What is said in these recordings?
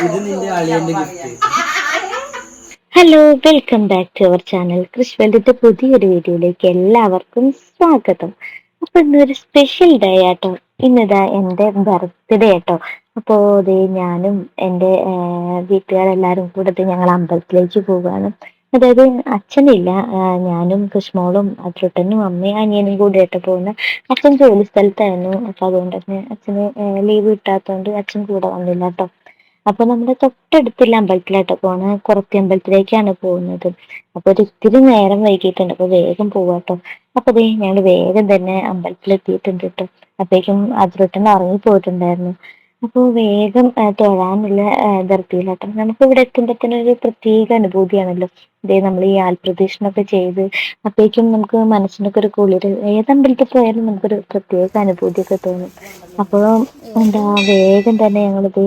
ഇത് നിന്റെ അളിയന്റെ gift hello welcome back to our channel കൃഷ്ണന്റെ പുതിയൊരു വീഡിയോയിലേക്ക് എല്ലാവർക്കും സ്വാഗതം. അപ്പൊ ഇന്നൊരു സ്പെഷ്യൽ ഡേ ആട്ടോ. ഇന്നിതാ എന്റെ ബർത്ത്ഡേ ആട്ടോ. അപ്പോ ദേ ഞാനും എന്റെ വീട്ടുകാരെല്ലാരും കൂടെ ഞങ്ങൾ അമ്പലത്തിലേക്ക് പോവുകയാണ് അതായത് അച്ഛനില്ല. ഞാനും കൃഷ്ണോളും അച്ഛട്ടനും അമ്മയും അനിയനും കൂടി ആയിട്ട് പോകുന്നത് അച്ഛൻ ജോലി സ്ഥലത്തായിരുന്നു. അപ്പൊ അതുകൊണ്ട് തന്നെ അച്ഛന് ലീവ് കിട്ടാത്തതുകൊണ്ട് അച്ഛൻ കൂടെ വന്നില്ല കേട്ടോ അപ്പൊ നമ്മുടെ തൊട്ടടുത്തുള്ള അമ്പലത്തിലായിട്ട് പോണ. കുറത്തി അമ്പലത്തിലേക്കാണ് പോകുന്നത്. അപ്പൊ ഒരു ഇത്തിരി നേരം വൈകിട്ടുണ്ട് അപ്പൊ വേഗം പോവാട്ടോ അപ്പൊ ഞങ്ങൾ വേഗം തന്നെ അമ്പലത്തിൽ എത്തിയിട്ടുണ്ട് കേട്ടോ അപ്പേക്കും അതിലോട്ടൻ ഇറങ്ങി പോയിട്ടുണ്ടായിരുന്നു അപ്പോൾ വേഗം തൊഴാനുള്ള ധൃതിയിലാട്ടോ നമുക്ക് ഇവിടെ എത്തുമ്പോഴത്തേനും ഒരു പ്രത്യേക അനുഭൂതിയാണല്ലോ. ഇതേ നമ്മൾ ഈ ആൽപ്രദീക്ഷണൊക്കെ ചെയ്ത് അപ്പേക്കും നമുക്ക് മനസ്സിനൊക്കെ ഒരു കുളിര് ഏതമ്പലത്തിൽ പോയാലും നമുക്കൊരു പ്രത്യേക അനുഭൂതിയൊക്കെ തോന്നും. അപ്പോൾ എന്താ വേഗം തന്നെ ഞങ്ങളിത്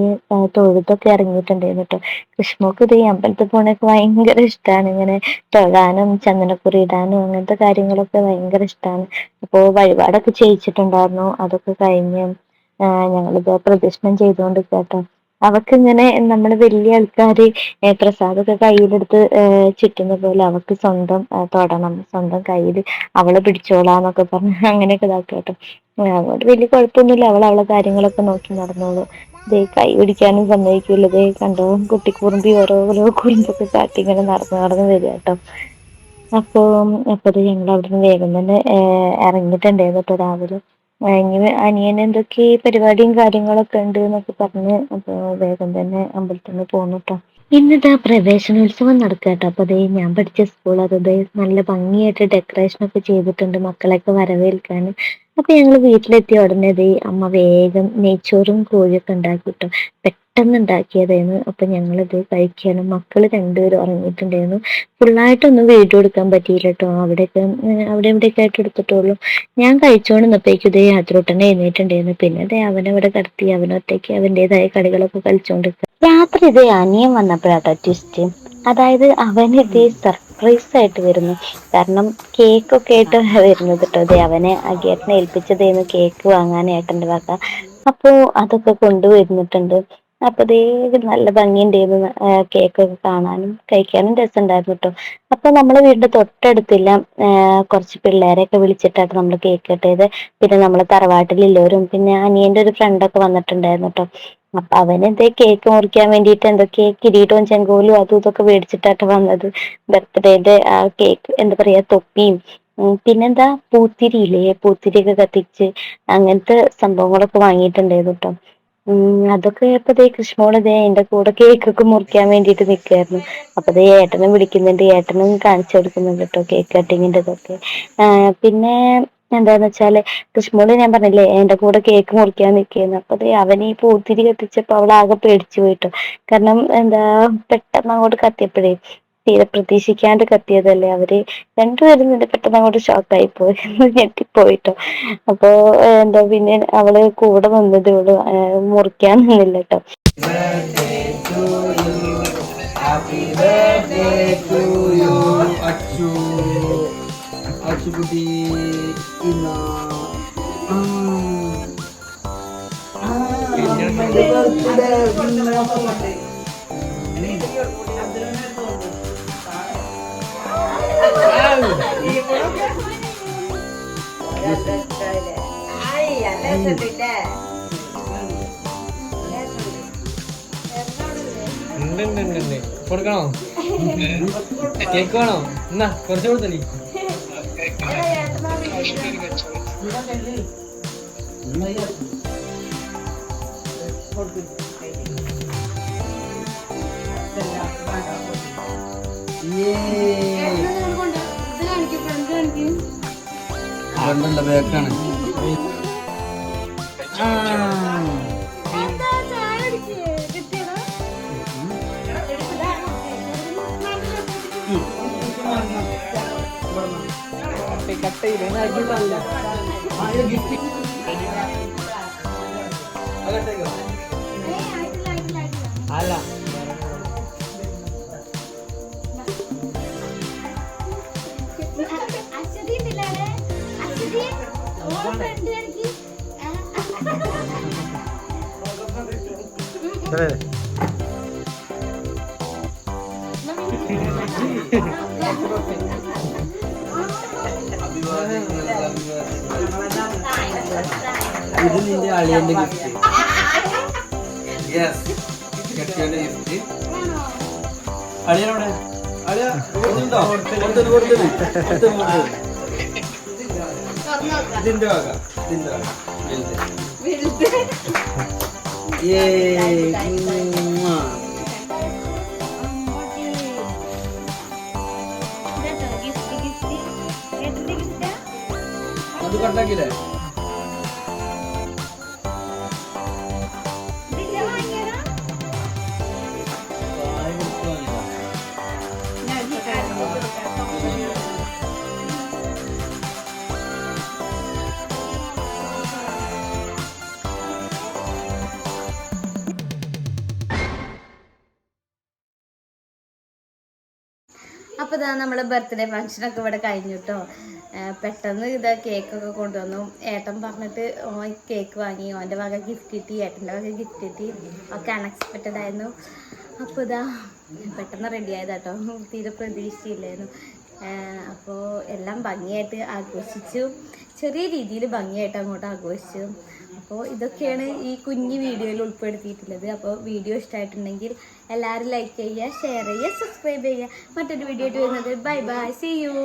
തൊഴുതൊക്കെ ഇറങ്ങിയിട്ടുണ്ടായിരുന്നു കേട്ടോ കൃഷ്ണക്ക് ഇത് ഈ അമ്പലത്തിൽ പോണൊക്കെ ഭയങ്കര ഇഷ്ടമാണ് ഇങ്ങനെ തൊഴാനും ചന്ദനക്കുറി ഇടാനും അങ്ങനത്തെ കാര്യങ്ങളൊക്കെ ഭയങ്കര ഇഷ്ടമാണ് അപ്പോൾ വഴിപാടൊക്കെ ചെയ്യിച്ചിട്ടുണ്ടായിരുന്നു. അതൊക്കെ കഴിഞ്ഞ് ഞങ്ങളിത് പ്രദക്ഷിണം ചെയ്തുകൊണ്ട് കേട്ടോ അവക്ക് ഇങ്ങനെ നമ്മൾ വലിയ ആൾക്കാര് ഏ, പ്രസാദമൊക്കെ കയ്യിലെടുത്ത് ചുറ്റുന്ന പോലെ അവക്ക് സ്വന്തം തൊടണം സ്വന്തം കയ്യിൽ അവളെ പിടിച്ചോളാന്നൊക്കെ പറഞ്ഞ് അങ്ങനെയൊക്കെ ഇതാക്കുക കേട്ടോ അതുകൊണ്ട് വലിയ കുഴപ്പമൊന്നുമില്ല. അവൾ അവളെ കാര്യങ്ങളൊക്കെ നോക്കി നടന്നോളൂ. ദേ കൈ പിടിക്കാനും സമ്മതിക്കില്ല ദേ കണ്ടോ കുട്ടിക്കുറുമ്പി ഓരോ ഓരോ കുറുമ്പൊക്കെ കാട്ടി ഇങ്ങനെ നടന്നു നടന്ന് വരിക കേട്ടോ അപ്പോൾ അപ്പോൾ ഞങ്ങൾ അവിടുന്ന് വേഗം തന്നെ ഇറങ്ങിയിട്ടുണ്ടായിരുന്നു കേട്ടോ രാവിലെ. ഇനി അനിയന് എന്തൊക്കെ പരിപാടിയും കാര്യങ്ങളൊക്കെ ഉണ്ട് എന്നൊക്കെ പറഞ്ഞ് അപ്പൊ വേഗം തന്നെ അമ്പലത്തിൽ നിന്ന് പോന്നു കേട്ടോ ഇന്നിതാ പ്രവേശനോത്സവം നടക്കുക കേട്ടോ അപ്പോൾ അതേ ഞാൻ പഠിച്ച സ്കൂൾ. അതേ നല്ല ഭംഗിയായിട്ട് ഡെക്കറേഷൻ ഒക്കെ ചെയ്തിട്ടുണ്ട് മക്കളെയൊക്കെ വരവേൽക്കാൻ അപ്പൊ ഞങ്ങൾ വീട്ടിലെത്തിയ ഉടനെ ദേ അമ്മ വേഗം നെയ്ച്ചോറും കോഴിയൊക്കെ ഉണ്ടാക്കി കിട്ടും പെട്ടെന്ന് ഉണ്ടാക്കിയതായിരുന്നു അപ്പൊ ഞങ്ങളിത് കഴിക്കാനും മക്കൾ രണ്ടുപേരും ഉറങ്ങിയിട്ടുണ്ടായിരുന്നു. ഫുള്ളായിട്ടൊന്നും വീഡിയോ എടുക്കാൻ പറ്റിയില്ല കേട്ടോ അവിടെയൊക്കെ അവിടെ ഇവിടെയൊക്കെ ആയിട്ട് എടുത്തിട്ടുള്ളൂ. ഞാൻ കഴിച്ചോണ്ട് നിന്നപ്പോഴേക്കും ഇതേ യാത്രൂട്ടനെ എഴുന്നേറ്റുണ്ടായിരുന്നു പിന്നെ ദേ അവനവിടെ കടത്തി അവനൊറ്റയ്ക്ക് അവന്റെതായ കളികളൊക്കെ കളിച്ചോണ്ട് രാത്രി ഇതേ അനിയൻ വന്നപ്പോഴാട്ടോ ട്വിസ്റ്റ് അതായത് അവന് ഇതേ സർപ്രൈസ് ആയിട്ട് വരുന്നു. കാരണം കേക്ക് ഒക്കെ ആയിട്ട് വരുന്നത് കേട്ടോ അതെ അവനെ അഗേട്ടനെ ഏൽപ്പിച്ചതേന്ന് കേക്ക് വാങ്ങാൻ ഏട്ടന്റെ വക അപ്പോ അതൊക്കെ കൊണ്ടുവരുന്നിട്ടുണ്ട്. അപ്പൊ ദേ നല്ല ഭംഗിയുണ്ടായിരുന്നു കേക്കൊക്കെ കാണാനും കഴിക്കാനും രസമുണ്ടായിരുന്നു കേട്ടോ അപ്പൊ നമ്മളെ വീടിന്റെ തൊട്ടടുത്തില്ല കുറച്ച് പിള്ളേരെയൊക്കെ വിളിച്ചിട്ടാണ് നമ്മൾ കേക്ക് കെട്ടിയത് പിന്നെ നമ്മളെ തറവാട്ടിലുള്ളവരും പിന്നെ അനിയന്റെ ഒരു ഫ്രണ്ടൊക്കെ വന്നിട്ടുണ്ടായിരുന്നു കേട്ടോ അപ്പൊ അവനെന്തേ കേക്ക് മുറിക്കാൻ വേണ്ടിയിട്ട് എന്തൊക്കെ കിരീടവും ചെങ്കോലും അതും ഇതൊക്കെ മേടിച്ചിട്ടാട്ട് വന്നത്. ബർത്ത്ഡേന്റെ ആ കേക്ക് എന്താ പറയാ തൊപ്പിയും പിന്നെന്താ പിന്നെന്താ പൂത്തിരിയില്ലേ പൂത്തിരിയൊക്കെ കത്തിച്ച് അങ്ങനത്തെ സംഭവങ്ങളൊക്കെ വാങ്ങിയിട്ടുണ്ടായിരുന്നു കേട്ടോ അതൊക്കെ ഇപ്പൊ ദേ കൃഷ്ണോട് ദേ എന്റെ കൂടെ കേക്കൊക്കെ മുറിക്കാൻ വേണ്ടിട്ട് നിൽക്കായിരുന്നു അപ്പൊ ദേ ഏട്ടനും വിളിക്കുന്നുണ്ട് ഏട്ടനും കാണിച്ചു കൊടുക്കുന്നുണ്ട് കേട്ടോ കേക്ക് കട്ടിങ്ങിന്റെ ഇതൊക്കെ പിന്നെ എന്താന്ന് വെച്ചാൽ കൃഷ്ണോട് ഞാൻ പറഞ്ഞില്ലേ എന്റെ കൂടെ കേക്ക് മുറിക്കാൻ നിൽക്കുന്നു. അപ്പൊ അവന് ഈ പൂത്തിരി കത്തിച്ചപ്പോ അവൾ ആകെ പേടിച്ചു പോയിട്ടു. കാരണം എന്താ പെട്ടെന്ന് അങ്ങോട്ട് കത്തിയപ്പോഴേ തീരെ പ്രതീക്ഷിക്കാണ്ട് കത്തിയതല്ലേ അവർ. രണ്ടുപേരും നിന്റെ പെട്ടെന്ന് അങ്ങോട്ട് ഷോക്കായി പോയി ഞെട്ടിപ്പോയിട്ടോ അപ്പൊ എന്താ പിന്നെ അവൾ കൂടെ വന്നത് ഇവൾ മുറിക്കാൻ നിന്നില്ല കേട്ടോ. ഹാപ്പി ബർത്ത്ഡേ ടു you, അച്ചുകുട്ടി ഇന്ന ബർത്ത്ഡേ ഉണ്ട് ഉണ്ട് ഉണ്ട് ഉണ്ട് കൊടുക്കണോ കേക്ക് വേണോ എന്നാ കുറച്ച് കൊടുത്തല്ലേ രണ്ടുള്ള ബേക്കാണ് കട്ട് ചെയ്ത് അടിപൊളിയല്ല അല്ല അഭിവാദ്യങ്ങൾ ഇത് നിന്റെ അളിയന്റെ ഗിഫ്റ്റ് യെസ് കെട്ടിയന്റെ ഗിഫ്റ്റ് അളിയനോടെ അളിയ കൊടുത്തുണ്ടോ കൊടുത്തത് കൊടുത്തത് കൊടുത്തത് കൊടുത്തത് ഇതിന്റെ വക ഇതിന്റെ വക. വലുത്. അത് കട്ടാക്കില്ലേ അപ്പോൾ ഇതാ നമ്മളെ ബർത്ത്ഡേ ഫംഗ്ഷനൊക്കെ ഇവിടെ കഴിഞ്ഞു പെട്ടെന്ന് ഇതാ കേക്കൊക്കെ കൊണ്ടുവന്നു. ഏട്ടൻ പറഞ്ഞിട്ട് ഓൻ കേക്ക് വാങ്ങി. ഓന്റെ വക ഗിഫ്റ്റ് കിട്ടി ഏട്ടന്റെ വക ഗിഫ്റ്റ് കിട്ടി. ഒക്കെ അൺഎക്സ്പെക്റ്റഡ് ആയിരുന്നു. അപ്പോൾ ഇതാ പെട്ടെന്ന് റെഡി ആയതാട്ടോ തീരെ പ്രതീക്ഷയില്ലായിരുന്നു. അപ്പോൾ എല്ലാം ഭംഗിയായിട്ട് ആഘോഷിച്ചു. ചെറിയ രീതിയിൽ ഭംഗിയായിട്ട് അങ്ങോട്ട് ആഘോഷിച്ചു. അപ്പോൾ ഇതൊക്കെയാണ് ഈ കുഞ്ഞു വീഡിയോയിൽ ഉൾപ്പെടുത്തിയിട്ടുള്ളത്. അപ്പോൾ വീഡിയോ ഇഷ്ടമായിട്ടുണ്ടെങ്കിൽ എല്ലാവരും ലൈക്ക് ചെയ്യുക ഷെയർ ചെയ്യുക സബ്സ്ക്രൈബ് ചെയ്യുക. മറ്റൊരു വീഡിയോ ആയിട്ട് വരുന്നത്. Bye bye C U